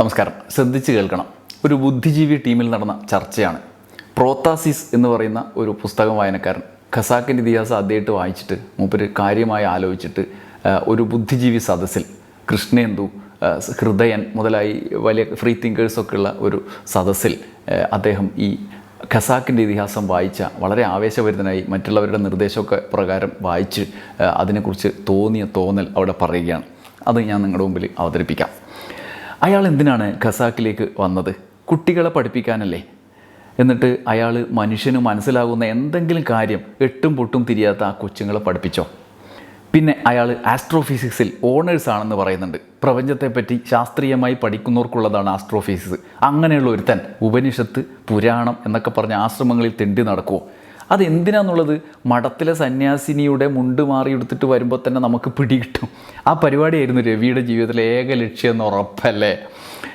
നമസ്കാരം. ശ്രദ്ധിച്ച് കേൾക്കണം. ഒരു ബുദ്ധിജീവി ടീമിൽ നടന്ന ചർച്ചയാണ്. പ്രോത്താസിസ് എന്ന് പറയുന്ന ഒരു പുസ്തകം വായനക്കാരൻ ഖസാക്കിന്റെ ഇതിഹാസം ആദ്യമായിട്ട് വായിച്ചിട്ട് മൂപ്പര് കാര്യമായി ആലോചിച്ചിട്ട് ഒരു ബുദ്ധിജീവി സദസ്സിൽ കൃഷ്ണേന്ദു ഹൃദയൻ മുതലായി വലിയ ഫ്രീ തിങ്കേഴ്സൊക്കെ ഉള്ള ഒരു സദസ്സിൽ അദ്ദേഹം ഈ ഖസാക്കിന്റെ ഇതിഹാസം വായിച്ച വളരെ ആവേശഭരിതനായി മറ്റുള്ളവരുടെ നിർദ്ദേശമൊക്കെ പ്രകാരം വായിച്ച് അതിനെക്കുറിച്ച് തോന്നിയ തോന്നൽ അവിടെ പറയുകയാണ്. അത് ഞാൻ നിങ്ങളുടെ മുമ്പിൽ അവതരിപ്പിക്കാം. അയാൾ എന്തിനാണ് ഖസാക്കിലേക്ക് വന്നത്? കുട്ടികളെ പഠിപ്പിക്കാനല്ലേ? എന്നിട്ട് അയാൾ മനുഷ്യന് മനസ്സിലാകുന്ന എന്തെങ്കിലും കാര്യം എട്ടും പൊട്ടും തിരിയാത്ത ആ കൊച്ചുങ്ങളെ പഠിപ്പിച്ചോ? പിന്നെ അയാൾ ആസ്ട്രോഫിസിക്സിൽ ഓണേഴ്സ് ആണെന്ന് പറയുന്നുണ്ട്. പ്രപഞ്ചത്തെപ്പറ്റി ശാസ്ത്രീയമായി പഠിക്കുന്നവർക്കുള്ളതാണ് ആസ്ട്രോഫിസിക്സ് അങ്ങനെയുള്ള ഒരുത്തൻ ഉപനിഷത്ത് പുരാണം എന്നൊക്കെ പറഞ്ഞ ആശ്രമങ്ങളിൽ തെണ്ടി നടക്കുമോ അതെന്തിനാന്നുള്ളത്? മഠത്തിലെ സന്യാസിനിയുടെ മുണ്ട് മാറി എടുത്തിട്ട് വരുമ്പോൾ തന്നെ നമുക്ക് പിടികിട്ടും. ആ പരിപാടിയായിരുന്നു രവിയുടെ ജീവിതത്തിലെ ഏക ലക്ഷ്യം എന്ന് ഉറപ്പല്ലേ?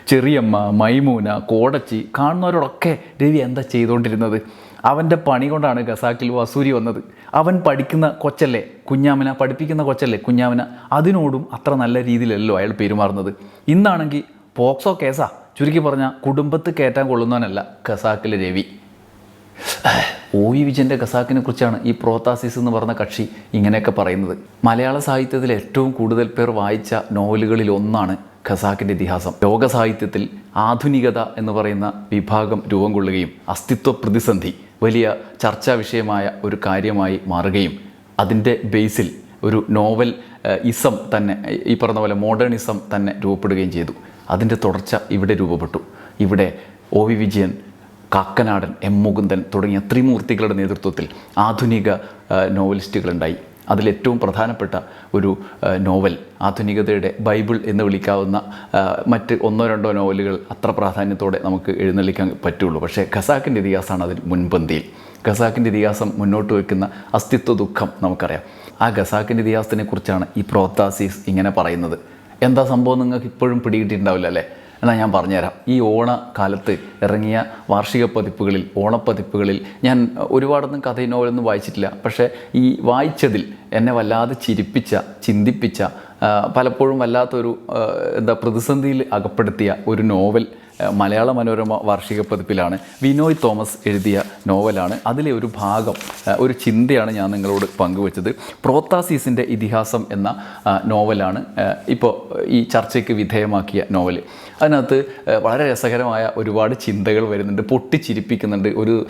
ചെറിയമ്മ മൈമൂന കോടച്ചി കാണുന്നവരോടൊക്കെ രവി എന്താ ചെയ്തുകൊണ്ടിരുന്നത്? അവന്റെ പണി കൊണ്ടാണ് ഖസാക്കിൽ വസൂരി വന്നത്. അവൻ പഠിക്കുന്ന കൊച്ചല്ലേ? കുഞ്ഞാമന പഠിപ്പിക്കുന്ന കൊച്ചല്ലേ കുഞ്ഞാമന? അതിനോടും അത്ര നല്ല രീതിയിലല്ലോ അയാൾ പെരുമാറുന്നത്. ഇന്നാണെങ്കിൽ പോക്സോ കേസാ. ചുരുക്കി പറഞ്ഞാൽ കുടുംബത്ത് കയറ്റാൻ കൊള്ളുന്നവനല്ല ഖസാക്കിലെ രവി. ഒ വി വിജയന്റെ ഖസാക്കിനെ കുറിച്ചാണ് ഈ പ്രോത്താസിസ് എന്ന് പറഞ്ഞ കക്ഷി ഇങ്ങനെയൊക്കെ പറയുന്നത്. മലയാള സാഹിത്യത്തിൽ ഏറ്റവും കൂടുതൽ പേർ വായിച്ച നോവലുകളിൽ ഒന്നാണ് ഖസാക്കിന്റെ ഇതിഹാസം. ലോക സാഹിത്യത്തിൽ ആധുനികത എന്ന് പറയുന്ന വിഭാഗം രൂപം കൊള്ളുകയും അസ്തിത്വ പ്രതിസന്ധി വലിയ ചർച്ചാ വിഷയമായ ഒരു കാര്യമായി മാറുകയും അതിന്റെ ബേസിൽ ഒരു നോവൽ ഇസം തന്നെ ഈ പറഞ്ഞ പോലെ മോഡേണിസം തന്നെ രൂപപ്പെടുകയും ചെയ്തു. അതിന്റെ തുടർച്ച ഇവിടെ രൂപപ്പെട്ടു. ഇവിടെ O V Vijayan Kakkanadan M Mukundan തുടങ്ങിയ ത്രിമൂർത്തികളുടെ നേതൃത്വത്തിൽ ആധുനിക നോവലിസ്റ്റുകളുണ്ടായി. അതിലേറ്റവും പ്രധാനപ്പെട്ട ഒരു നോവൽ ആധുനികതയുടെ ബൈബിൾ എന്ന് വിളിക്കാവുന്ന മറ്റ് ഒന്നോ രണ്ടോ നോവലുകൾ അത്ര പ്രാധാന്യത്തോടെ നമുക്ക് എഴുന്നള്ളിക്കാൻ പറ്റുള്ളൂ. പക്ഷേ ഖസാക്കിന്റെ ഇതിഹാസമാണ് അതിൽ മുൻപന്തിയിൽ. ഖസാക്കിന്റെ ഇതിഹാസം മുന്നോട്ട് വയ്ക്കുന്ന അസ്തിത്വ ദുഃഖം നമുക്കറിയാം. ആ ഖസാക്കിന്റെ ഇതിഹാസത്തിനെ കുറിച്ചാണ് ഈ പ്രോത്താസീസ് ഇങ്ങനെ പറയുന്നത്. എന്താ സംഭവം നിങ്ങൾക്ക് ഇപ്പോഴും പിടികിട്ടിയിട്ടുണ്ടാവില്ല അല്ലേ? എന്നാൽ ഞാൻ പറഞ്ഞുതരാം. ഈ ഓണ കാലത്ത് ഇറങ്ങിയ വാർഷിക പതിപ്പുകളിൽ ഓണപ്പതിപ്പുകളിൽ ഞാൻ ഒരുപാടൊന്നും കഥയും നോവലൊന്നും വായിച്ചിട്ടില്ല. പക്ഷേ ഈ വായിച്ചതിൽ എന്നെ വല്ലാതെ ചിരിപ്പിച്ച ചിന്തിപ്പിച്ച പലപ്പോഴും വല്ലാത്തൊരു എന്താ പ്രതിസന്ധിയിൽ അകപ്പെടുത്തിയ ഒരു നോവൽ മലയാള മനോരമ വാർഷിക പതിപ്പിലാണ്. വിനോയ് തോമസ് എഴുതിയ നോവലാണ്. അതിലെ ഒരു ഭാഗം ഒരു ചിന്തയാണ് ഞാൻ നിങ്ങളോട് പങ്കുവച്ചത്. പ്രോത്താസീസിന്റെ ഇതിഹാസം എന്ന നോവലാണ് ഇപ്പോൾ ഈ ചർച്ചയ്ക്ക് വിധേയമാക്കിയ നോവൽ അതിനകത്ത് വളരെ രസകരമായ ഒരുപാട് ചിന്തകൾ വരുന്നുണ്ട്. പൊട്ടിച്ചിരിപ്പിക്കുന്നുണ്ട്. ഒരു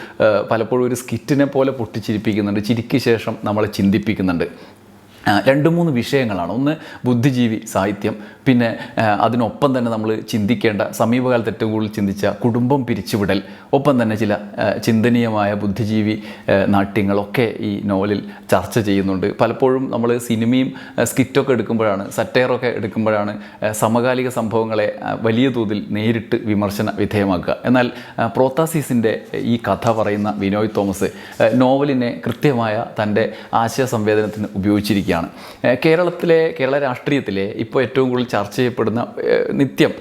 പലപ്പോഴും ഒരു സ്കിറ്റിനെ പോലെ പൊട്ടിച്ചിരിപ്പിക്കുന്നുണ്ട്. ചിരിക്ക് ശേഷം നമ്മളെ ചിന്തിപ്പിക്കുന്നുണ്ട്. രണ്ട് മൂന്ന് വിഷയങ്ങളാണ്. ഒന്ന് ബുദ്ധിജീവി സാഹിത്യം പിന്നെ അതിനൊപ്പം തന്നെ നമ്മൾ ചിന്തിക്കേണ്ട സമീപകാലത്ത് ഏറ്റവും കൂടുതൽ ചിന്തിച്ച കുടുംബം പിരിച്ചുവിടൽ ഒപ്പം തന്നെ ചില ചിന്തനീയമായ ബുദ്ധിജീവി നാട്യങ്ങളൊക്കെ ഈ നോവലിൽ ചർച്ച ചെയ്യുന്നുണ്ട്. പലപ്പോഴും നമ്മൾ സിനിമയും സ്കിറ്റൊക്കെ എടുക്കുമ്പോഴാണ് സറ്റയറൊക്കെ എടുക്കുമ്പോഴാണ് സമകാലിക സംഭവങ്ങളെ വലിയ തോതിൽ നേരിട്ട് വിമർശന വിധേയമാക്കുക. എന്നാൽ പ്രോത്താസീസിന്റെ ഈ കഥ പറയുന്ന വിനോയ് തോമസ് നോവലിനെ കൃത്യമായ തന്റെ ആശയ സംവേദനത്തിന് ഉപയോഗിച്ചിരിക്കുകയാണ്. ഏഹ് കേരളത്തിലെ കേരള രാഷ്ട്രീയത്തിലെ ഇപ്പോൾ ഏറ്റവും കൂടുതൽ ചർച്ച ചെയ്യപ്പെടുന്ന നിത്യം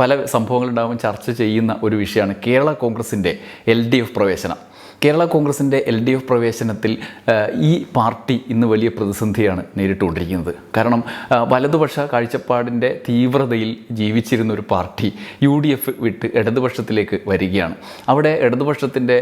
പല സംഭവങ്ങളുണ്ടാകുമ്പോൾ ചർച്ച ചെയ്യുന്ന ഒരു വിഷയമാണ് കേരള കോൺഗ്രസിന്റെ എൽ ഡി എഫ് പ്രവേശനം. കേരള കോൺഗ്രസിന്റെ എൽ ഡി എഫ് പ്രവേശനത്തിൽ ഈ പാർട്ടി ഇന്ന് വലിയ പ്രതിസന്ധിയാണ് നേരിട്ടുകൊണ്ടിരിക്കുന്നത്. കാരണം വലതുപക്ഷ കാഴ്ചപ്പാടിന്റെ തീവ്രതയിൽ ജീവിച്ചിരുന്ന ഒരു പാർട്ടി യു ഡി എഫ് വിട്ട് ഇടതുപക്ഷത്തിലേക്ക് വരികയാണ്. അവിടെ ഇടതുപക്ഷത്തിന്റെ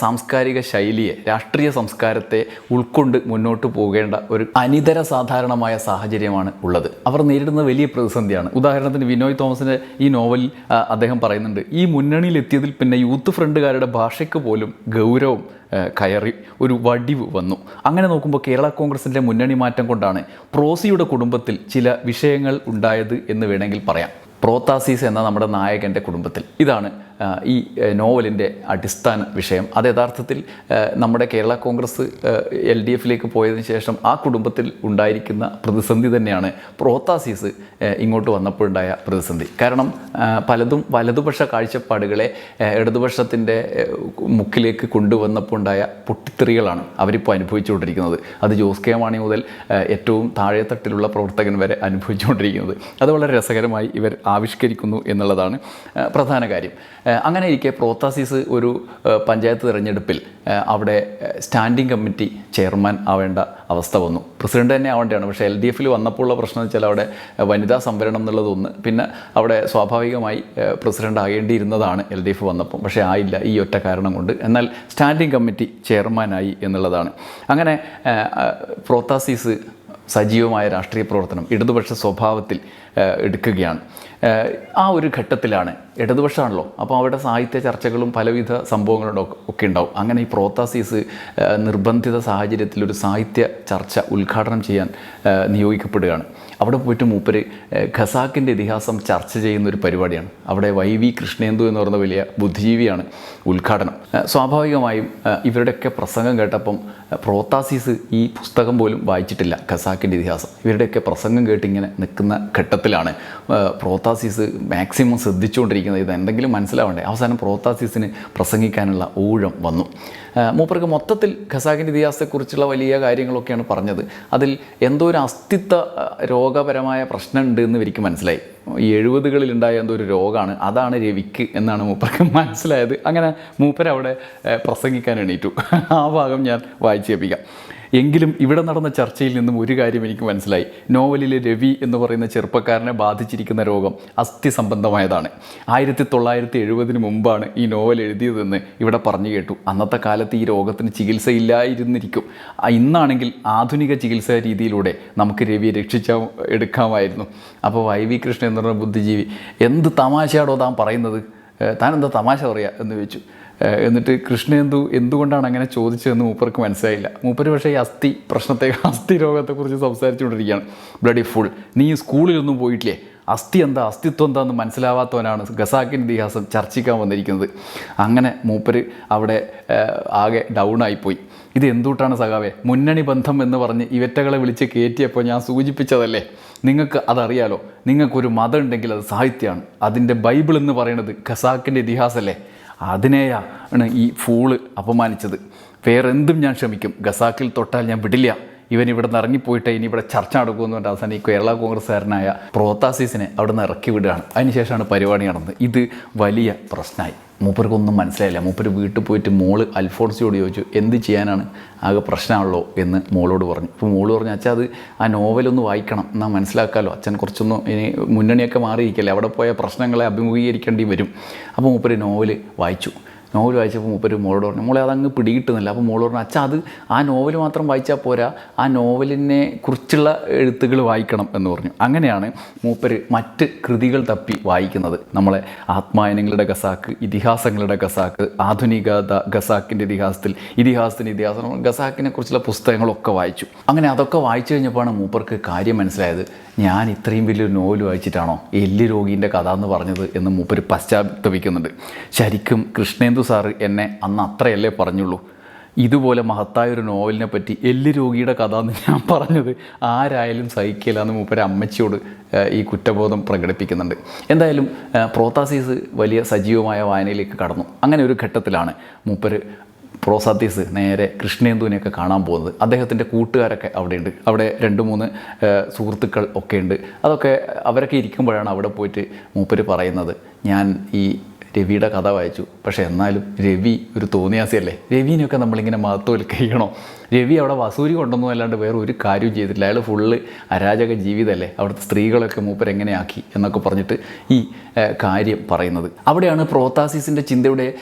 സാംസ്കാരിക ശൈലിയെ രാഷ്ട്രീയ സംസ്കാരത്തെ ഉൾക്കൊണ്ട് മുന്നോട്ട് പോകേണ്ട ഒരു അനിതര സാധാരണമായ സാഹചര്യമാണ് ഉള്ളത്. അവർ നേരിടുന്ന വലിയ പ്രതിസന്ധിയാണ്. ഉദാഹരണത്തിന് വിനോയ് തോമസിന്റെ ഈ നോവലിൽ അദ്ദേഹം പറയുന്നുണ്ട് ഈ മുന്നണിയിൽ എത്തിയതിൽ പിന്നെ യൂത്ത് ഫ്രണ്ടുകാരുടെ ഭാഷയ്ക്ക് പോലും ഗൗരവം ആ, കയറി ഒരു വടിവ് വന്നു. അങ്ങനെ നോക്കുമ്പോൾ കേരള കോൺഗ്രസിന്റെ മുന്നണി മാറ്റം കൊണ്ടാണ് പ്രോസിയുടെ കുടുംബത്തിൽ ചില വിഷയങ്ങൾ ഉണ്ടായത് എന്ന് വേണമെങ്കിൽ പറയാം. പ്രോത്താസീസ് എന്ന നമ്മുടെ നായകന്റെ കുടുംബത്തിൽ. ഇതാണ് ഈ നോവലിന്റെ അടിസ്ഥാന വിഷയം. അത് യഥാർത്ഥത്തിൽ നമ്മുടെ കേരള കോൺഗ്രസ് എൽ ഡി എഫിലേക്ക് പോയതിനു ശേഷം ആ കുടുംബത്തിൽ ഉണ്ടായിരിക്കുന്ന പ്രതിസന്ധി തന്നെയാണ് പ്രോത്താസീസ് ഇങ്ങോട്ട് വന്നപ്പോഴുണ്ടായ പ്രതിസന്ധി. കാരണം പലതും വലതുപക്ഷ കാഴ്ചപ്പാടുകളെ ഇടതുപക്ഷത്തിന്റെ മുക്കിലേക്ക് കൊണ്ടുവന്നപ്പോൾ ഉണ്ടായ പൊട്ടിത്തെറികളാണ് അവരിപ്പോൾ അനുഭവിച്ചുകൊണ്ടിരിക്കുന്നത്. അത് ജോസ് കെ മാണി മുതൽ ഏറ്റവും താഴെത്തട്ടിലുള്ള പ്രവർത്തകൻ വരെ അനുഭവിച്ചുകൊണ്ടിരിക്കുന്നത്. അത് വളരെ രസകരമായി ഇവർ ആവിഷ്കരിക്കുന്നു എന്നുള്ളതാണ് പ്രധാന കാര്യം. അങ്ങനെ ഇരിക്കെ പ്രോത്താസിസ് ഒരു പഞ്ചായത്ത് തിരഞ്ഞെടുപ്പിൽ അവിടെ സ്റ്റാൻഡിംഗ് കമ്മിറ്റി ചെയർമാൻ ആവേണ്ട അവസ്ഥ വന്നു. പ്രസിഡന്റ് തന്നെ ആവേണ്ടതാണ്. പക്ഷേ എൽ ഡി എഫിൽ വന്നപ്പോൾ ഉള്ള പ്രശ്നം വെച്ചാൽ അവിടെ വനിതാ സംവരണം എന്നുള്ളത് ഒന്ന്. പിന്നെ അവിടെ സ്വാഭാവികമായി പ്രസിഡന്റ് ആകേണ്ടിയിരുന്നതാണ് എൽ ഡി എഫ് വന്നപ്പോൾ പക്ഷേ ആയില്ല ഈ ഒറ്റ കാരണം കൊണ്ട്. എന്നാൽ സ്റ്റാൻഡിംഗ് കമ്മിറ്റി ചെയർമാനായി എന്നുള്ളതാണ്. അങ്ങനെ പ്രോത്താസിസ് സജീവമായ രാഷ്ട്രീയ പ്രവർത്തനം ഇടതുപക്ഷ സ്വഭാവത്തിൽ എടുക്കുകയാണ്. ആ ഒരു ഘട്ടത്തിലാണ് ഇടതുപക്ഷമാണല്ലോ. അപ്പോൾ അവിടെ സാഹിത്യ ചർച്ചകളും പലവിധ സംഭവങ്ങളും ഒക്കെ- ഉണ്ടാവും. അങ്ങനെ ഈ പ്രോത്താസീസ് നിർബന്ധിത സാഹചര്യത്തിൽ ഒരു സാഹിത്യ ചർച്ച ഉദ്ഘാടനം ചെയ്യാൻ നിയോഗിക്കപ്പെടുകയാണ്. അവിടെ പോയിട്ട് മൂപ്പര് ഏഹ്, ഖസാക്കിന്റെ ഇതിഹാസം ചർച്ച ചെയ്യുന്ന ഒരു പരിപാടിയാണ്. അവിടെ വൈ വി കൃഷ്ണേന്ദു എന്ന് പറയുന്ന വലിയ ബുദ്ധിജീവിയാണ് ഉദ്ഘാടനം. സ്വാഭാവികമായും ഇവരുടെയൊക്കെ പ്രസംഗം കേട്ടപ്പം പ്രോത്താസീസ് ഈ പുസ്തകം പോലും വായിച്ചിട്ടില്ല ഖസാക്കിന്റെ ഇതിഹാസം. ഇവരുടെയൊക്കെ പ്രസംഗം കേട്ടിങ്ങനെ നിൽക്കുന്ന ഘട്ടത്തിലാണ്. ഏഹ്, പ്രോത്താസീസ് മാക്സിമം ശ്രദ്ധിച്ചുകൊണ്ടിരിക്കുന്നത്. ഇത് എന്തെങ്കിലും മനസ്സിലാവണ്ടേ? അവസാനം പ്രോത്താസീസിന് പ്രസംഗിക്കാനുള്ള ഊഴം വന്നു. മൂപ്പർക്ക് മൊത്തത്തിൽ ഖസാക്കിന്റെ ഇതിഹാസത്തെക്കുറിച്ചുള്ള വലിയ കാര്യങ്ങളൊക്കെയാണ് പറഞ്ഞത്. അതിൽ എന്തോ ഒരു അസ്തിത്വ രോഗപരമായ പ്രശ്നമുണ്ട് എന്ന് ഇവർക്ക് മനസ്സിലായി. ഈ എഴുപതുകളിൽ ഉണ്ടായ എന്തോ ഒരു രോഗമാണ്. അതാണ് രവിക്ക് എന്നാണ് മൂപ്പർക്ക് മനസ്സിലായത്. അങ്ങനെ മൂപ്പരവിടെ പ്രസംഗിക്കാൻ എണീറ്റു. ആ ഭാഗം ഞാൻ വായിച്ചു കേൾപ്പിക്കാം. എങ്കിലും ഇവിടെ നടന്ന ചർച്ചയിൽ നിന്നും ഒരു കാര്യം എനിക്ക് മനസ്സിലായി. നോവലിലെ രവി എന്ന് പറയുന്ന ചെറുപ്പക്കാരനെ ബാധിച്ചിരിക്കുന്ന രോഗം അസ്ഥി സംബന്ധമായതാണ് ആയിരത്തി എഴുപതിന് മുമ്പാണ് ഈ നോവൽ എഴുതിയതെന്ന് ഇവിടെ പറഞ്ഞു കേട്ടു. അന്നത്തെ കാലത്ത് ഈ രോഗത്തിന് ചികിത്സയില്ലായിരുന്നിരിക്കും ഇന്നാണെങ്കിൽ ആധുനിക ചികിത്സാ രീതിയിലൂടെ നമുക്ക് രവിയെ രക്ഷിച്ചാ എടുക്കാമായിരുന്നു. അപ്പോൾ വൈ വി കൃഷ്ണൻ എന്ന് പറഞ്ഞ ബുദ്ധിജീവി എന്ത് തമാശയാടോ താൻ പറയുന്നത്? താൻ എന്താ തമാശ പറയുക എന്ന് ചോദിച്ചു. എന്നിട്ട് കൃഷ്ണേന്ദു എന്തുകൊണ്ടാണ് അങ്ങനെ ചോദിച്ചതെന്ന് മൂപ്പർക്ക് മനസ്സിലായില്ല. മൂപ്പര് പക്ഷേ ഈ അസ്ഥി പ്രശ്നത്തെ അസ്ഥി രോഗത്തെക്കുറിച്ച് സംസാരിച്ചുകൊണ്ടിരിക്കുകയാണ്. ബ്ലഡി ഫുൾ നീ സ്കൂളിലൊന്നും പോയിട്ടില്ലേ? അസ്ഥി എന്താ? അസ്തിത്വം എന്താണെന്ന് മനസ്സിലാവാത്തവനാണ് ഗസാക്കിൻ ഇതിഹാസം ചർച്ചിക്കാൻ വന്നിരിക്കുന്നത്. അങ്ങനെ മൂപ്പര് അവിടെ ആകെ ഡൗൺ ആയിപ്പോയി. ഇത് എന്തുട്ടാണ് സഖാവേ? മുന്നണി ബന്ധം എന്ന് പറഞ്ഞ് ഇവറ്റകളെ വിളിച്ച് കയറ്റിയപ്പോൾ ഞാൻ സൂചിപ്പിച്ചതല്ലേ? നിങ്ങൾക്ക് അതറിയാലോ നിങ്ങൾക്കൊരു മതം ഉണ്ടെങ്കിൽ അത് സാഹിത്യമാണ്. അതിന്റെ ബൈബിൾ എന്ന് പറയുന്നത് ഖസാക്കിന്റെ ഇതിഹാസമല്ലേ അതിനെയാണ് ഈ ഫൂൾ അപമാനിച്ചത്. വേറെന്തും ഞാൻ ക്ഷമിക്കും. ഗസാക്കിൽ തൊട്ടാൽ ഞാൻ വിടില്ല. ഇവൻ ഇവിടെ നിന്ന് ഇറങ്ങിപ്പോയിട്ട് ഇനി ഇവിടെ ചർച്ച നടക്കുമെന്ന് പറഞ്ഞാൽ അവസാനം ഈ കേരള കോൺഗ്രസ്സുകാരനായ പ്രോത്താസീസിനെ അവിടെ നിന്ന് ഇറക്കി വിടുകയാണ്. അതിനുശേഷമാണ് പരിപാടി നടന്നത്. ഇത് വലിയ പ്രശ്നമായി. മൂപ്പർക്കൊന്നും മനസ്സിലായില്ല. മൂപ്പർ വീട്ടിൽ പോയിട്ട് മോൾ അൽഫോൺസിയോട് ചോദിച്ചു എന്ത് ചെയ്യാനാണ്? ആകെ പ്രശ്നമാണല്ലോ? എന്ന് മോളോട് പറഞ്ഞു. അപ്പോൾ മോൾ പറഞ്ഞു അച്ഛാ അത് ആ നോവലൊന്ന് വായിക്കണം. എന്നാൽ മനസ്സിലാക്കാമല്ലോ അച്ഛൻ കുറച്ചൊന്നും ഇനി മുന്നണിയൊക്കെ മാറിയിരിക്കല്ലേ. അവിടെ പോയ പ്രശ്നങ്ങളെ അഭിമുഖീകരിക്കേണ്ടി വരും. അപ്പോൾ മൂപ്പർ നോവൽ വായിച്ചു. നോവൽ വായിച്ചപ്പോൾ മൂപ്പര് മോളോട് പറഞ്ഞു മോളെ അതങ്ങ് പിടികിട്ടുന്നില്ല. അപ്പോൾ മോളോട് പറഞ്ഞു അച്ഛാ അത് ആ നോവൽ മാത്രം വായിച്ചാൽ പോരാ. ആ നോവലിനെ കുറിച്ചുള്ള എഴുത്തുകൾ വായിക്കണം എന്ന് പറഞ്ഞു. അങ്ങനെയാണ് മൂപ്പര് മറ്റ് കൃതികൾ തപ്പി വായിക്കുന്നത്. നമ്മളെ ആത്മായനങ്ങളുടെ ഗസാക്ക് ഇതിഹാസങ്ങളുടെ ഗസാക്ക് ആധുനികത ഗസാക്കിന്റെ ഇതിഹാസത്തിൽ ഇതിഹാസത്തിന്റെ ഇതിഹാസം ഗസാക്കിനെ കുറിച്ചുള്ള പുസ്തകങ്ങളൊക്കെ വായിച്ചു. അങ്ങനെ അതൊക്കെ വായിച്ചു കഴിഞ്ഞപ്പോഴാണ് മൂപ്പർക്ക് കാര്യം മനസ്സിലായത് ഞാൻ ഇത്രയും വലിയൊരു നോവൽ വായിച്ചിട്ടാണോ എല്ല് രോഗീന്റെ കഥ എന്ന് പറഞ്ഞത്? എന്ന് മൂപ്പര് പശ്ചാത്തപിക്കുന്നുണ്ട്. ശരിക്കും കൃഷ്ണേന്ദു സാറ് എന്നെ അന്ന് അത്രയല്ലേ പറഞ്ഞുള്ളൂ. ഇതുപോലെ മഹത്തായ ഒരു നോവലിനെ പറ്റി എല്ല് രോഗിയുടെ കഥ എന്ന് ഞാൻ പറഞ്ഞത് ആരായാലും സഹിക്കില്ല എന്ന് മൂപ്പര് അമ്മച്ചിയോട് ഈ കുറ്റബോധം പ്രകടിപ്പിക്കുന്നുണ്ട്. എന്തായാലും പ്രോത്താസീസ് വലിയ സജീവമായ വായനയിലേക്ക് കടന്നു. അങ്ങനെ ഒരു ഘട്ടത്തിലാണ് മൂപ്പര് പ്രോസാത്തീസ് നേരെ കൃഷ്ണേന്ദുവിനെയൊക്കെ കാണാൻ പോകുന്നത്. അദ്ദേഹത്തിന്റെ കൂട്ടുകാരൊക്കെ അവിടെയുണ്ട്. അവിടെ രണ്ട് മൂന്ന് സുഹൃത്തുക്കൾ ഒക്കെ ഉണ്ട് അതൊക്കെ അവരൊക്കെ ഇരിക്കുമ്പോഴാണ് അവിടെ പോയിട്ട് മൂപ്പര് പറയുന്നത് ഞാൻ ഈ രവിയുടെ കഥ വായിച്ചു. പക്ഷേ എന്നാലും രവി ഒരു തോന്നിയാസിയല്ലേ? രവിനെയൊക്കെ നമ്മളിങ്ങനെ മഹത്വവൽക്കരിക്കണോ രവി അവിടെ വസൂരി കൊണ്ടൊന്നും അല്ലാണ്ട് വേറെ ഒരു കാര്യവും ചെയ്തിട്ടില്ല. അയാൾ ഫുള്ള് അരാജക ജീവിതമല്ലേ അവിടുത്തെ സ്ത്രീകളൊക്കെ മൂപ്പരെങ്ങനെയാക്കി എന്നൊക്കെ പറഞ്ഞിട്ട് ഈ കാര്യം പറയുന്നത്. അവിടെയാണ് പ്രോത്താസിസിന്റെ ചിന്തയുടെ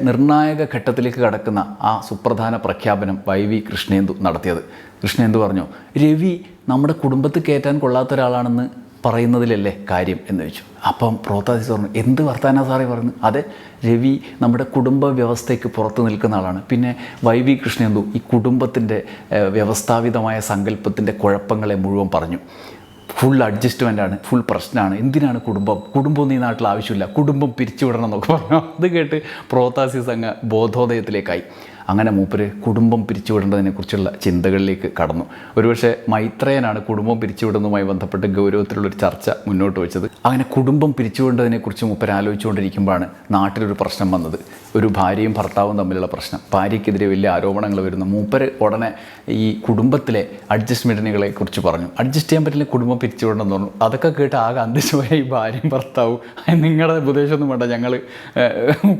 നിർണായക ഘട്ടത്തിലേക്ക് കടക്കുന്ന ആ സുപ്രധാന പ്രഖ്യാപനം വൈ വി കൃഷ്ണേന്ദു നടത്തിയത്. കൃഷ്ണേന്ദു പറഞ്ഞു രവി നമ്മുടെ കുടുംബത്തിൽ കയറ്റാൻ കൊള്ളാത്ത ഒരാളാണെന്ന് പറയുന്നതിലല്ലേ കാര്യം എന്ന് വെച്ചു അപ്പം പ്രോത്താസി പറഞ്ഞു എന്ത് വർത്താന സാറേ പറഞ്ഞു അതെ രവി നമ്മുടെ കുടുംബ വ്യവസ്ഥയ്ക്ക് പുറത്ത് നിൽക്കുന്ന ആളാണ്. പിന്നെ വൈ വി കൃഷ്ണേന്ദു ഈ കുടുംബത്തിന്റെ വ്യവസ്ഥാപിതമായ സങ്കല്പത്തിന്റെ കുഴപ്പങ്ങളെ മുഴുവൻ പറഞ്ഞു. ഫുൾ അഡ്ജസ്റ്റ്മെന്റ് ആണ് ഫുൾ പ്രശ്നമാണ്. എന്തിനാണ് കുടുംബം? കുടുംബം ഈ നാട്ടിൽ ആവശ്യമില്ല. കുടുംബം പിരിച്ചുവിടണം എന്നൊക്കെ പറഞ്ഞു. അത് കേട്ട് പ്രോത്താസിസ് അങ്ങ് ബോധോദയത്തിലേക്കായി. അങ്ങനെ മൂപ്പര് കുടുംബം പിരിച്ചുവിടേണ്ടതിനെക്കുറിച്ചുള്ള ചിന്തകളിലേക്ക് കടന്നു. ഒരുപക്ഷെ മൈത്രേയനാണ് കുടുംബം പിരിച്ചുവിടുന്നതുമായി ബന്ധപ്പെട്ട് ഗൗരവത്തിലുള്ളൊരു ചർച്ച മുന്നോട്ട് വെച്ചത്. അങ്ങനെ കുടുംബം പിരിച്ചുവിടേണ്ടതിനെക്കുറിച്ച് മൂപ്പര് ആലോചിച്ചുകൊണ്ടിരിക്കുമ്പോഴാണ് നാട്ടിലൊരു പ്രശ്നം വന്നത്. ഒരു ഭാര്യയും ഭർത്താവും തമ്മിലുള്ള പ്രശ്നം. ഭാര്യയ്ക്കെതിരെ വലിയ ആരോപണങ്ങൾ വരുന്നു. മൂപ്പര് ഉടനെ ഈ കുടുംബത്തിലെ അഡ്ജസ്റ്റ്മെന്റിനെ കുറിച്ച് പറഞ്ഞു. അഡ്ജസ്റ്റ് ചെയ്യാൻ പറ്റില്ല കുടുംബം പിരിച്ചുവിടണം എന്ന് പറഞ്ഞു. അതൊക്കെ കേട്ട് ആകെ അന്തിച്ചുപോയ ഈ ഭാര്യയും ഭർത്താവും "അത് നിങ്ങളുടെ ഉപദേശമൊന്നും വേണ്ട ഞങ്ങൾ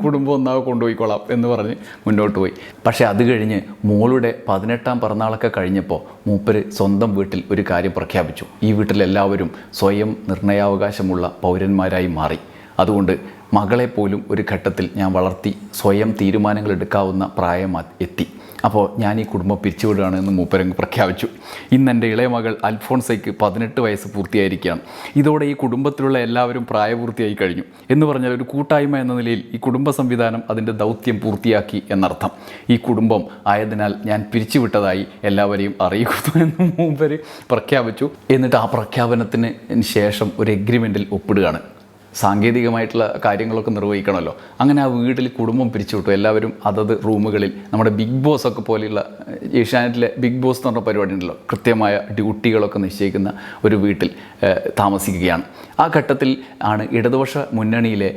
കുടുംബം ഒന്നാകെ കൊണ്ടുപോയിക്കോളാം എന്ന് പറഞ്ഞ് മുന്നോട്ട് പോയി. പക്ഷേ അത് കഴിഞ്ഞ് മോളുടെ പതിനെട്ടാം പിറന്നാളൊക്കെ കഴിഞ്ഞപ്പോൾ മൂപ്പര് സ്വന്തം വീട്ടിൽ ഒരു കാര്യം പ്രഖ്യാപിച്ചു. ഈ വീട്ടിലെല്ലാവരും സ്വയം നിർണയാവകാശമുള്ള പൗരന്മാരായി മാറി. അതുകൊണ്ട് മകളെപ്പോലും പോലും ഒരു ഘട്ടത്തിൽ ഞാൻ വളർത്തി സ്വയം തീരുമാനങ്ങൾ എടുക്കാവുന്ന പ്രായം എത്തി. അപ്പോൾ ഞാൻ ഈ കുടുംബം പിരിച്ചുവിടുകയാണ് എന്ന് മൂപ്പരങ്ങ് പ്രഖ്യാപിച്ചു. ഇന്ന് എന്റെ ഇളയ മകൾ അൽഫോൺസയ്ക്ക് പതിനെട്ട് വയസ്സ് പൂർത്തിയായിരിക്കുകയാണ്. ഇതോടെ ഈ കുടുംബത്തിലുള്ള എല്ലാവരും പ്രായപൂർത്തിയായി കഴിഞ്ഞു. എന്ന് പറഞ്ഞാൽ ഒരു കൂട്ടായ്മ എന്ന നിലയിൽ ഈ കുടുംബ സംവിധാനം അതിന്റെ ദൗത്യം പൂർത്തിയാക്കി എന്നർത്ഥം. ഈ കുടുംബം ആയതിനാൽ ഞാൻ പിരിച്ചുവിട്ടതായി എല്ലാവരെയും അറിയിക്കുന്നു എന്ന് മൂപ്പര് പ്രഖ്യാപിച്ചു. എന്നിട്ട് ആ പ്രഖ്യാപനത്തിന് ശേഷം ഒരു എഗ്രിമെന്റിൽ ഒപ്പിടുകയാണ്. സാങ്കേതികമായിട്ടുള്ള കാര്യങ്ങളൊക്കെ നിർവഹിക്കണമല്ലോ. അങ്ങനെ ആ വീട്ടിൽ കുടുംബം പിരിച്ചുവിട്ടു. എല്ലാവരും അതത് റൂമുകളിൽ നമ്മുടെ ബിഗ് ബോസ് ഒക്കെ പോലെയുള്ള ഏഷ്യാനെറ്റിലെ ബിഗ് ബോസ് എന്ന് പറഞ്ഞ പരിപാടി ഉണ്ടല്ലോ. കൃത്യമായ ഡ്യൂട്ടികളൊക്കെ നിശ്ചയിക്കുന്ന ഒരു വീട്ടിൽ താമസിക്കുകയാണ്. ആ ഘട്ടത്തിൽ ആണ് ഇടതുപക്ഷ മുന്നണിയിലെ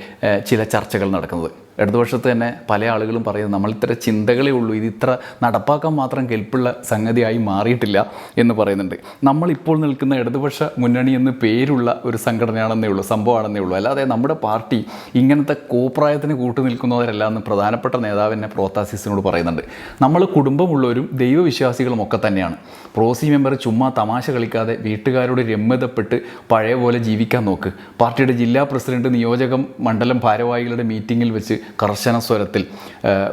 ചില ചർച്ചകൾ നടക്കുന്നത്. ഇടതുപക്ഷത്ത് തന്നെ പല ആളുകളും പറയുന്നത് നമ്മൾ ഇത്ര ചിന്തകളേ ഉള്ളൂ ഇത് ഇത്ര നടപ്പാക്കാൻ മാത്രം കെൽപ്പുള്ള സംഗതിയായി മാറിയിട്ടില്ല എന്ന് പറയുന്നുണ്ട്. നമ്മളിപ്പോൾ നിൽക്കുന്ന ഇടതുപക്ഷ മുന്നണി എന്ന് പേരുള്ള ഒരു സംഘടനയാണെന്നേ ഉള്ളൂ സംഭവമാണെന്നേ ഉള്ളൂ. അല്ലാതെ നമ്മുടെ പാർട്ടി ഇങ്ങനത്തെ കോപ്രായത്തിന് കൂട്ടു നിൽക്കുന്നവരല്ല എന്ന് പ്രധാനപ്പെട്ട നേതാവ് എന്നെ പ്രോത്താസിസിനോട് പറയുന്നുണ്ട്. നമ്മൾ കുടുംബമുള്ളവരും ദൈവവിശ്വാസികളും ഒക്കെ തന്നെയാണ്. പ്രോസി മെമ്പർ ചുമ്മാ തമാശ കളിക്കാതെ വീട്ടുകാരോട് രമ്യതപ്പെട്ട് പഴയ പോലെ ജീവിക്കാൻ നോക്ക്. പാർട്ടിയുടെ ജില്ലാ പ്രസിഡന്റ് നിയോജകം മണ്ഡലം ഭാരവാഹികളുടെ മീറ്റിങ്ങിൽ വെച്ച് കർശന സ്വരത്തിൽ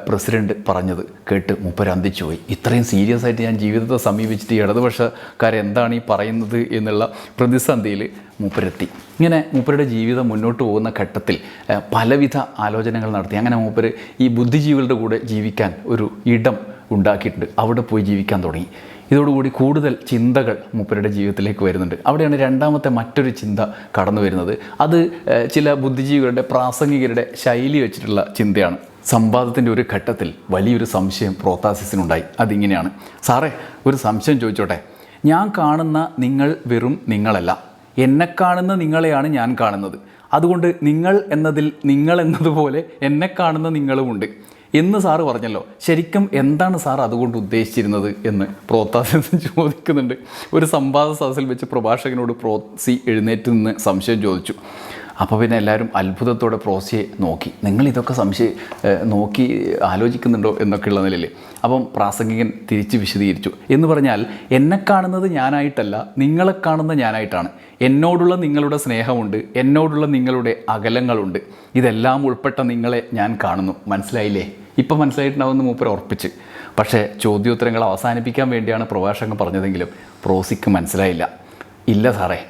പ്രസിഡന്റ് പറഞ്ഞത് കേട്ട് മൂപ്പര് അന്തിച്ചു പോയി ഇത്രയും സീരിയസ് ആയിട്ട് ഞാൻ ജീവിതത്തെ സമീപിച്ചിട്ട് ഇടതുപക്ഷക്കാരെന്താണ് ഈ പറയുന്നത് എന്നുള്ള പ്രതിസന്ധിയിൽ മൂപ്പരെത്തി. ഇങ്ങനെ മൂപ്പരുടെ ജീവിതം മുന്നോട്ട് പോകുന്ന ഘട്ടത്തിൽ പലവിധ ആലോചനകൾ നടത്തി. അങ്ങനെ മൂപ്പര് ഈ ബുദ്ധിജീവികളുടെ കൂടെ ജീവിക്കാൻ ഒരു ഇടം ഉണ്ടാക്കിയിട്ടുണ്ട്. അവിടെ പോയി ജീവിക്കാൻ തുടങ്ങി. ഇതോടുകൂടി കൂടുതൽ ചിന്തകൾ മൂപ്പരുടെ ജീവിതത്തിലേക്ക് വരുന്നുണ്ട്. അവിടെയാണ് രണ്ടാമത്തെ മറ്റൊരു ചിന്ത കടന്നു വരുന്നത്. അത് ചില ബുദ്ധിജീവികളുടെ പ്രാസംഗികരുടെ ശൈലി വെച്ചിട്ടുള്ള ചിന്തയാണ്. സംവാദത്തിന്റെ ഒരു ഘട്ടത്തിൽ വലിയൊരു സംശയം പ്രോത്താസിസിനുണ്ടായി. അതിങ്ങനെയാണ്. സാറേ ഒരു സംശയം ചോദിച്ചോട്ടെ. ഞാൻ കാണുന്ന നിങ്ങൾ വെറും നിങ്ങളല്ല. എന്നെ കാണുന്ന നിങ്ങളെയാണ് ഞാൻ കാണുന്നത്. അതുകൊണ്ട് നിങ്ങൾ എന്നതിൽ നിങ്ങൾ എന്നതുപോലെ എന്നെ കാണുന്ന നിങ്ങളുമുണ്ട് എന്ന് സാറ് പറഞ്ഞല്ലോ. ശരിക്കും എന്താണ് സാർ അതുകൊണ്ട് ഉദ്ദേശിച്ചിരുന്നത് എന്ന് പ്രോത്താസൻ ചോദിക്കുന്നുണ്ട്. ഒരു സംവാദ സദസ്സിൽ വെച്ച് പ്രഭാഷകനോട് പ്രോസി എഴുന്നേറ്റ് നിന്ന് സംശയം ചോദിച്ചു. അപ്പോൾ പിന്നെ എല്ലാവരും അത്ഭുതത്തോടെ പ്രോസിയെ നോക്കി. നിങ്ങൾ ഇതൊക്കെ സംശയം നോക്കി ആലോചിക്കുന്നുണ്ടോ എന്നൊക്കെയുള്ള നിലയിൽ അപ്പം പ്രാസംഗികൻ തിരിച്ച് വിശദീകരിച്ചു. എന്ന് പറഞ്ഞാൽ എന്നെ കാണുന്നത് ഞാനായിട്ടല്ല നിങ്ങളെ കാണുന്ന ഞാനായിട്ടാണ്. എന്നോടുള്ള നിങ്ങളുടെ സ്നേഹമുണ്ട് എന്നോടുള്ള നിങ്ങളുടെ അകലങ്ങളുണ്ട്. ഇതെല്ലാം ഉൾപ്പെട്ട നിങ്ങളെ ഞാൻ കാണുന്നു. മനസ്സിലായില്ലേ? ഇപ്പം മനസ്സിലായിട്ടുണ്ടാവുമെന്ന് മൂപ്പർ ഉറപ്പിച്ച്. പക്ഷേ ചോദ്യോത്തരങ്ങൾ അവസാനിപ്പിക്കാൻ വേണ്ടിയാണ് പ്രഭാഷകൻ പറഞ്ഞതെങ്കിലും പ്രോസിക്ക് മനസ്സിലായില്ല. ഇല്ല സാറേ.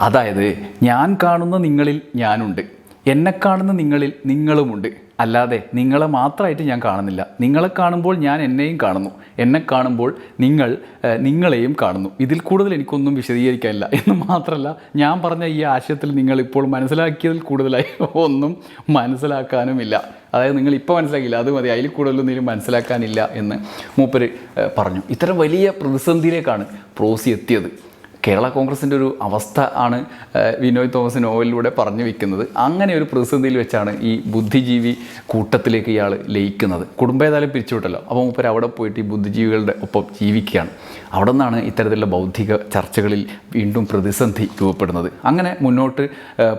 അതായത് ഞാൻ കാണുന്ന നിങ്ങളിൽ ഞാനുണ്ട്. എന്നെ കാണുന്ന നിങ്ങളിൽ നിങ്ങളുമുണ്ട്. അല്ലാതെ നിങ്ങളെ മാത്രമായിട്ട് ഞാൻ കാണുന്നില്ല. നിങ്ങളെ കാണുമ്പോൾ ഞാൻ എന്നെയും കാണുന്നു. എന്നെ കാണുമ്പോൾ നിങ്ങൾ നിങ്ങളെയും കാണുന്നു. ഇതിൽ കൂടുതൽ എനിക്കൊന്നും വിശദീകരിക്കാനില്ല. എന്ന് മാത്രമല്ല ഞാൻ പറഞ്ഞ ഈ ആശയത്തിൽ നിങ്ങൾ ഇപ്പോൾ മനസ്സിലാക്കിയതിൽ കൂടുതലായി ഒന്നും മനസ്സിലാക്കാനുമില്ല. അതായത് നിങ്ങൾ ഇപ്പോൾ മനസ്സിലാക്കിയില്ല. അത് മതി. അതിൽ കൂടുതലൊന്നും മനസ്സിലാക്കാനില്ല എന്ന് മൂപ്പര് പറഞ്ഞു. ഇത്തരം വലിയ പ്രതിസന്ധിയിലേക്കാണ് പ്രോസി എത്തിയത്. കേരള കോൺഗ്രസിന്റെ ഒരു അവസ്ഥ ആണ് വിനോയ് തോമസ് നോവലിലൂടെ പറഞ്ഞു വെക്കുന്നത്. അങ്ങനെ ഒരു പ്രതിസന്ധിയിൽ വെച്ചാണ് ഈ ബുദ്ധിജീവി കൂട്ടത്തിലേക്ക് ഇയാൾ ലയിക്കുന്നത്. കുടുംബേതായാലും പിരിച്ചുവിട്ടല്ലോ. അപ്പോൾ മൂപ്പർ അവിടെ പോയിട്ട് ഈ ബുദ്ധിജീവികളുടെ ഒപ്പം ജീവിക്കുകയാണ്. അവിടെ നിന്നാണ് ഇത്തരത്തിലുള്ള ബൗദ്ധിക ചർച്ചകളിൽ വീണ്ടും പ്രതിസന്ധി രൂപപ്പെടുന്നത്. അങ്ങനെ മുന്നോട്ട്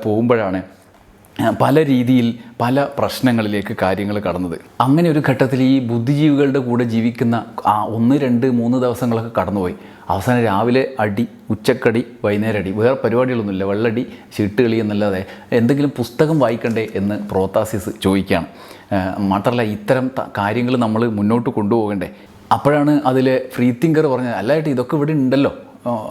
പോകുമ്പോഴാണ് പല രീതിയിൽ പല പ്രശ്നങ്ങളിലേക്ക് കാര്യങ്ങൾ കടന്നത്. അങ്ങനെ ഒരു ഘട്ടത്തിൽ ഈ ബുദ്ധിജീവികളുടെ കൂടെ ജീവിക്കുന്ന ആ ഒന്ന് രണ്ട് മൂന്ന് ദിവസങ്ങളൊക്കെ കടന്നുപോയി. അവസാനം രാവിലെ അടി ഉച്ചക്കടി വൈകുന്നേരം അടി വേറെ പരിപാടികളൊന്നുമില്ല. വെള്ളടി ചീട്ടുകളി എന്നല്ലാതെ എന്തെങ്കിലും പുസ്തകം വായിക്കണ്ടേ എന്ന് പ്രോത്താസിസ് ചോദിക്കുകയാണ്. മാത്രമല്ല ഇത്തരം കാര്യങ്ങൾ നമ്മൾ മുന്നോട്ട് കൊണ്ടുപോകണ്ടേ? അപ്പോഴാണ് അതിലെ ഫ്രീ തിങ്കർ പറഞ്ഞത്. അല്ലായിട്ട് ഇതൊക്കെ ഇവിടെ ഉണ്ടല്ലോ.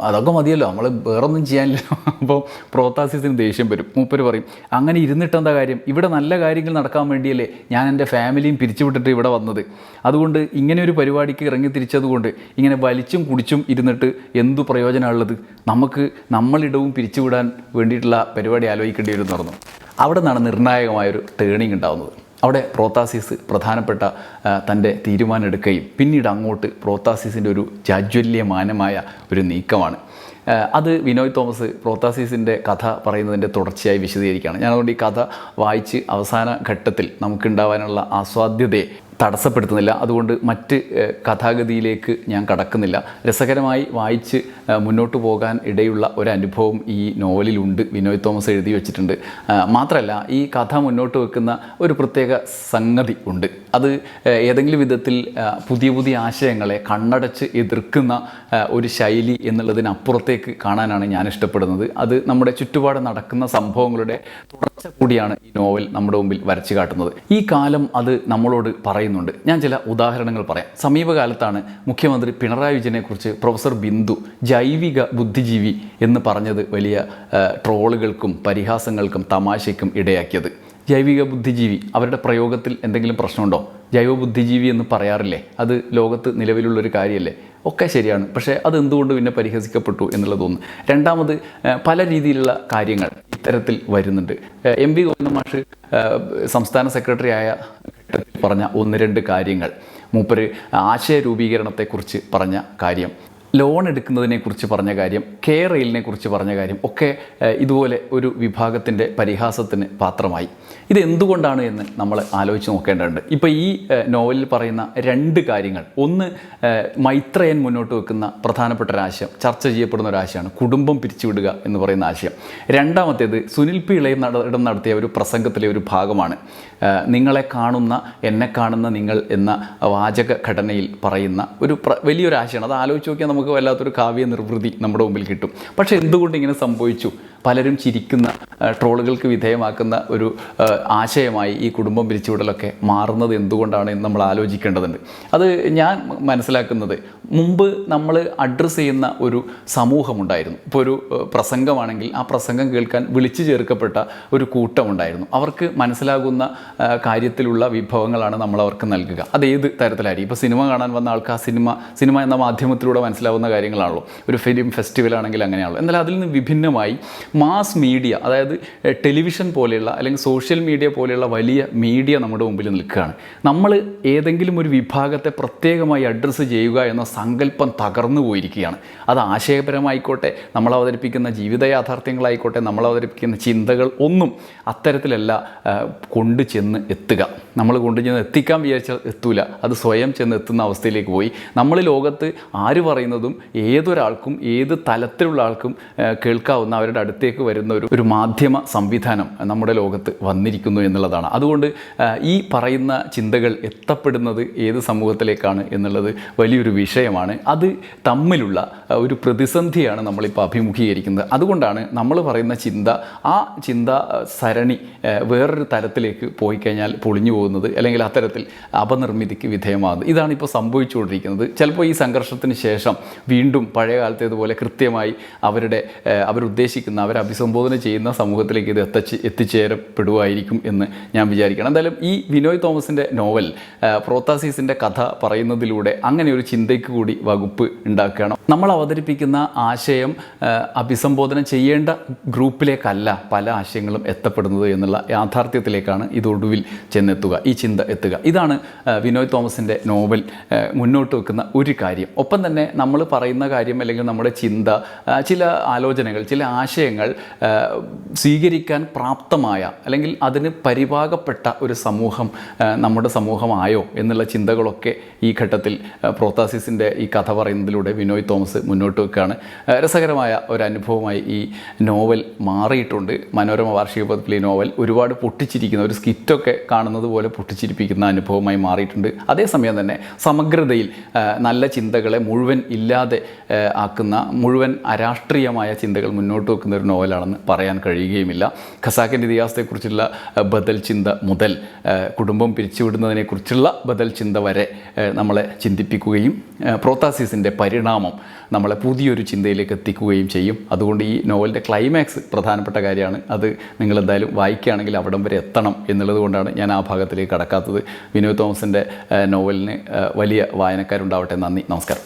അതൊക്കെ മതിയല്ലോ. നമ്മൾ വേറൊന്നും ചെയ്യാനില്ലല്ലോ അപ്പോൾ പ്രോത്താസിസിന് ദേഷ്യം വരും. മൂപ്പര് പറയും അങ്ങനെ ഇരുന്നിട്ട് എന്താ കാര്യം? ഇവിടെ നല്ല കാര്യങ്ങൾ നടക്കാൻ വേണ്ടിയല്ലേ ഞാൻ എന്റെ ഫാമിലിയും പിരിച്ചുവിട്ടിട്ട് ഇവിടെ വന്നത്. അതുകൊണ്ട് ഇങ്ങനെ ഒരു പരിപാടിക്ക് ഇറങ്ങി തിരിച്ചതുകൊണ്ട് ഇങ്ങനെ വലിച്ചും കുടിച്ചും ഇരുന്നിട്ട് എന്തു പ്രയോജനമുള്ളത് നമുക്ക് നമ്മളിടവും പിരിച്ചുവിടാൻ വേണ്ടിയിട്ടുള്ള പരിപാടി ആലോചിക്കേണ്ടി വരും എന്ന് അവിടെ നിന്നാണ് നിർണായകമായൊരു ടേണിംഗ് ഉണ്ടാകുന്നത് അവിടെ പ്രോത്താസിസ് പ്രധാനപ്പെട്ട തന്റെ തീരുമാനം എടുക്കുകയും പിന്നീട് അങ്ങോട്ട് പ്രോത്താസിസിന്റെ ഒരു ജാജ്വല്യമാനമായ ഒരു നീക്കമാണ്. അത് വിനോയ് തോമസ് പ്രോത്താസിസിന്റെ കഥ പറയുന്നതിന്റെ തുടർച്ചയായി വിശദീകരിക്കുകയാണ്. ഞാൻ അതുകൊണ്ട് ഈ കഥ വായിച്ച് അവസാന ഘട്ടത്തിൽ നമുക്കുണ്ടാവാനുള്ള ആസ്വാദ്യതയെ തടസ്സപ്പെടുത്തുന്നില്ല. അതുകൊണ്ട് മറ്റ് കഥാഗതിയിലേക്ക് ഞാൻ കടക്കുന്നില്ല. രസകരമായി വായിച്ച് മുന്നോട്ട് പോകാൻ ഇടയുള്ള ഒരു അനുഭവം ഈ നോവലിലുണ്ട്. വിനോയ് തോമസ് എഴുതി വെച്ചിട്ടുണ്ട്. മാത്രമല്ല ഈ കഥ മുന്നോട്ട് വെക്കുന്ന ഒരു പ്രത്യേക സംഗതി ഉണ്ട്. അത് ഏതെങ്കിലും വിധത്തിൽ പുതിയ പുതിയ ആശയങ്ങളെ കണ്ണടച്ച് എതിർക്കുന്ന ഒരു ശൈലി എന്നുള്ളതിനപ്പുറത്തേക്ക് കാണാനാണ് ഞാൻ ഇഷ്ടപ്പെടുന്നത്. അത് നമ്മുടെ ചുറ്റുപാട് നടക്കുന്ന സംഭവങ്ങളുടെ തുടർച്ച കൂടിയാണ് ഈ നോവൽ നമ്മുടെ മുമ്പിൽ വരച്ചു കാട്ടുന്നത്. ഈ കാലം അത് നമ്മളോട് പറയുന്നുണ്ട്. ഞാൻ ചില ഉദാഹരണങ്ങൾ പറയാം. സമീപകാലത്താണ് മുഖ്യമന്ത്രി പിണറായി വിജയനെ കുറിച്ച് പ്രൊഫസർ ബിന്ദു ജൈവിക ബുദ്ധിജീവി എന്ന് പറഞ്ഞത് വലിയ ട്രോളുകൾക്കും പരിഹാസങ്ങൾക്കും തമാശയ്ക്കും ഇടയാക്കിയത്. ജൈവിക ബുദ്ധിജീവി അവരുടെ പ്രയോഗത്തിൽ എന്തെങ്കിലും പ്രശ്നമുണ്ടോ? ജൈവ ബുദ്ധിജീവി എന്ന് പറയാറില്ലേ? അത് ലോകത്ത് നിലവിലുള്ളൊരു കാര്യമല്ലേ ഒക്കെ ശരിയാണ്. പക്ഷേ അത് എന്തുകൊണ്ട് പിന്നെ പരിഹസിക്കപ്പെട്ടു എന്നുള്ളതൊന്ന് രണ്ടാമത് പല രീതിയിലുള്ള കാര്യങ്ങൾ ഇത്തരത്തിൽ വരുന്നുണ്ട്. എം വി ഗോവിന്ദ മാഷ് സംസ്ഥാന സെക്രട്ടറി ആയ പറഞ്ഞ ഒന്ന് രണ്ട് കാര്യങ്ങൾ. മൂപ്പര് ആശയ രൂപീകരണത്തെക്കുറിച്ച് പറഞ്ഞ കാര്യം. ലോൺ എടുക്കുന്നതിനെ കുറിച്ച് പറഞ്ഞ കാര്യം കെ റെയിലിനെ കുറിച്ച് പറഞ്ഞ കാര്യം ഒക്കെ ഇതുപോലെ ഒരു വിഭാഗത്തിന്റെ പരിഹാസത്തിന് പാത്രമായി. ഇത് എന്തുകൊണ്ടാണ് എന്ന് നമ്മൾ ആലോചിച്ച് നോക്കേണ്ടതുണ്ട്. ഇപ്പോൾ ഈ നോവലിൽ പറയുന്ന രണ്ട് കാര്യങ്ങൾ. ഒന്ന് മൈത്രയൻ മുന്നോട്ട് വെക്കുന്ന പ്രധാനപ്പെട്ട ഒരാശയം ചർച്ച ചെയ്യപ്പെടുന്ന ഒരാശയമാണ് കുടുംബം പിരിച്ചുവിടുക എന്ന് പറയുന്ന ആശയം. രണ്ടാമത്തേത് സുനിൽ പി ഇളയം ഇടം നടത്തിയ ഒരു പ്രസംഗത്തിലെ ഒരു ഭാഗമാണ്. നിങ്ങളെ കാണുന്ന എന്നെ കാണുന്ന നിങ്ങൾ എന്ന വാചക ഘടനയിൽ പറയുന്ന ഒരു വലിയൊരു ആശയമാണ്. അത് ആലോചിച്ച് നോക്കിയാൽ നമുക്ക് വല്ലാത്തൊരു കാവ്യ നിർവൃതി നമ്മുടെ മുമ്പിൽ കിട്ടും. പക്ഷേ എന്തുകൊണ്ട് ഇങ്ങനെ സംഭവിച്ചു? പലരും ചിരിക്കുന്ന ട്രോളുകൾക്ക് വിധേയമാക്കുന്ന ഒരു ആശയമായി ഈ കുടുംബം പിരിച്ചുവിടലൊക്കെ മാറുന്നത് എന്തുകൊണ്ടാണ് എന്ന് നമ്മൾ ആലോചിക്കേണ്ടതുണ്ട്. അത് ഞാൻ മനസ്സിലാക്കുന്നത് മുമ്പ് നമ്മൾ അഡ്രസ്സ് ചെയ്യുന്ന ഒരു സമൂഹമുണ്ടായിരുന്നു. ഇപ്പോൾ ഒരു പ്രസംഗമാണെങ്കിൽ ആ പ്രസംഗം കേൾക്കാൻ വിളിച്ചു ചേർക്കപ്പെട്ട ഒരു കൂട്ടമുണ്ടായിരുന്നു. അവർക്ക് മനസ്സിലാകുന്ന കാര്യത്തിലുള്ള വിഭവങ്ങളാണ് നമ്മൾ അവർക്ക് നൽകുക. അത് ഏത് തരത്തിലായിരിക്കും? ഇപ്പോൾ സിനിമ കാണാൻ വന്ന ആൾക്ക് ആ സിനിമ സിനിമ എന്ന മാധ്യമത്തിലൂടെ മനസ്സിലാവുന്ന കാര്യങ്ങളാണല്ലോ. ഒരു ഫിലിം ഫെസ്റ്റിവൽ ആണെങ്കിൽ അങ്ങനെയാണല്ലോ. എന്നാൽ അതിൽ നിന്ന് വിഭിന്നമായി മാസ് മീഡിയ അതായത് ടെലിവിഷൻ പോലെയുള്ള അല്ലെങ്കിൽ സോഷ്യൽ മീഡിയ പോലെയുള്ള വലിയ മീഡിയ നമ്മുടെ മുമ്പിൽ നിൽക്കുകയാണ്. നമ്മൾ ഏതെങ്കിലും ഒരു വിഭാഗത്തെ പ്രത്യേകമായി അഡ്രസ്സ് ചെയ്യുക എന്ന സങ്കല്പം തകർന്നു പോയിരിക്കുകയാണ്. അത് ആശയപരമായിക്കോട്ടെ നമ്മൾ അവതരിപ്പിക്കുന്ന ജീവിത യാഥാർത്ഥ്യങ്ങളായിക്കോട്ടെ നമ്മൾ അവതരിപ്പിക്കുന്ന ചിന്തകൾ ഒന്നും അത്തരത്തിലല്ല കൊണ്ടു ചെന്ന് എത്തുക. നമ്മൾ കൊണ്ടു ചെന്ന് എത്തിക്കാൻ വിചാരിച്ചാൽ എത്തൂല. അത് സ്വയം ചെന്ന് എത്തുന്ന അവസ്ഥയിലേക്ക് പോയി. നമ്മൾ ലോകത്ത് ആര് പറയുന്നതും ഏതൊരാൾക്കും ഏത് തലത്തിലുള്ള ആൾക്കും കേൾക്കാവുന്ന അവരുടെ അടുത്തേക്ക് വരുന്ന ഒരു ഒരു മാധ്യമ സംവിധാനം നമ്മുടെ ലോകത്ത് വന്നിരിക്കുന്നു എന്നുള്ളതാണ്. അതുകൊണ്ട് ഈ പറയുന്ന ചിന്തകൾ എത്തപ്പെടുന്നത് ഏത് സമൂഹത്തിലേക്കാണ് എന്നുള്ളത് വലിയൊരു വിഷയമാണ്. അത് തമ്മിലുള്ള ഒരു പ്രതിസന്ധിയാണ് നമ്മളിപ്പോൾ അഭിമുഖീകരിക്കുന്നത്. അതുകൊണ്ടാണ് നമ്മൾ പറയുന്ന ചിന്ത ആ ചിന്ത സരണി വേറൊരു തരത്തിലേക്ക് പോയി കഴിഞ്ഞാൽ പൊളിഞ്ഞു പോകുന്നത് അല്ലെങ്കിൽ അത്തരത്തിൽ അപനിർമ്മിതിക്ക് വിധേയമാകുന്നത്. ഇതാണ് ഇപ്പോൾ സംഭവിച്ചുകൊണ്ടിരിക്കുന്നത്. ചിലപ്പോൾ ഈ സംഘർഷത്തിന് ശേഷം വീണ്ടും പഴയ കാലത്തേതുപോലെ കൃത്യമായി അവരുടെ അവരുദ്ദേശിക്കുന്ന അവരുദ്ദേശിക്കുന്ന അവരെ അഭിസംബോധന ചെയ്യുന്ന സമൂഹത്തിലേക്ക് ഇത് എത്തിച്ച് എത്തിച്ചേരപ്പെടുമായിരിക്കും എന്ന് ഞാൻ വിചാരിക്കണം. എന്തായാലും ഈ വിനോയ് തോമസിന്റെ നോവൽ പ്രോത്താസീസിന്റെ കഥ പറയുന്നതിലൂടെ അങ്ങനെ ഒരു ചിന്തയ്ക്ക് കൂടി വകുപ്പ് ഉണ്ടാക്കുകയാണ്. നമ്മൾ അവതരിപ്പിക്കുന്ന ആശയം അഭിസംബോധന ചെയ്യേണ്ട ഗ്രൂപ്പിലേക്കല്ല പല ആശയങ്ങളും എത്തപ്പെടുന്നത് എന്നുള്ള യാഥാർത്ഥ്യത്തിലേക്കാണ് ഇതൊടുവിൽ ചെന്നെത്തുക ഈ ചിന്ത എത്തുക. ഇതാണ് വിനോയ് തോമസിന്റെ നോവൽ മുന്നോട്ട് വെക്കുന്ന ഒരു കാര്യം. ഒപ്പം തന്നെ നമ്മൾ പറയുന്ന കാര്യം അല്ലെങ്കിൽ നമ്മുടെ ചിന്ത ചില ആലോചനകൾ ചില ആശയങ്ങൾ സ്വീകരിക്കാൻ പ്രാപ്തമായ അല്ലെങ്കിൽ അതിന് പരിപാകപ്പെട്ട ഒരു സമൂഹം നമ്മുടെ സമൂഹമായോ എന്നുള്ള ചിന്തകളൊക്കെ ഈ ഘട്ടത്തിൽ പ്രോത്താസിസിന്റെ ഈ കഥ പറയുന്നതിലൂടെ വിനോയ് തോമസ് മുന്നോട്ട് വെക്കുകയാണ്. രസകരമായ ഒരു അനുഭവമായി ഈ നോവൽ മാറിയിട്ടുണ്ട്. മനോരമ വാർഷിക പതിപ്പിലെ നോവൽ ഒരുപാട് പൊട്ടിച്ചിരിക്കുന്ന ഒരു സ്കിറ്റൊക്കെ കാണുന്നത് പോലെ പൊട്ടിച്ചിരിപ്പിക്കുന്ന അനുഭവമായി മാറിയിട്ടുണ്ട്. അതേസമയം തന്നെ സമഗ്രതയിൽ നല്ല ചിന്തകളെ മുഴുവൻ ഇല്ലാതെ ആക്കുന്ന മുഴുവൻ അരാഷ്ട്രീയമായ ചിന്തകൾ മുന്നോട്ട് വെക്കുന്ന ഒരു നോവലാണെന്ന് പറയാൻ കഴിയുകയുമില്ല. ഖസാക്കിന്റെ ഇതിഹാസത്തെക്കുറിച്ചുള്ള ബദൽ ചിന്ത മുതൽ കുടുംബം പിരിച്ചുവിടുന്നതിനെക്കുറിച്ചുള്ള ബദൽ ചിന്ത വരെ നമ്മളെ ചിന്തിപ്പിക്കുകയും പ്രോത്താസീസിന്റെ പരിണാമം നമ്മളെ പുതിയൊരു ചിന്തയിലേക്ക് എത്തിക്കുകയും ചെയ്യും. അതുകൊണ്ട് ഈ നോവലിന്റെ ക്ലൈമാക്സ് പ്രധാനപ്പെട്ട കാര്യമാണ്. അത് നിങ്ങൾ എന്തായാലും വായിക്കുകയാണെങ്കിൽ അവിടം വരെ എത്തണം എന്നുള്ളത് കൊണ്ടാണ് ഞാൻ ആ ഭാഗത്തിലേക്ക് കടക്കാത്തത്. വിനോദ് തോമസിന്റെ നോവലിന് വലിയ വായനക്കാരുണ്ടാവട്ടെ. നന്ദി. നമസ്കാരം.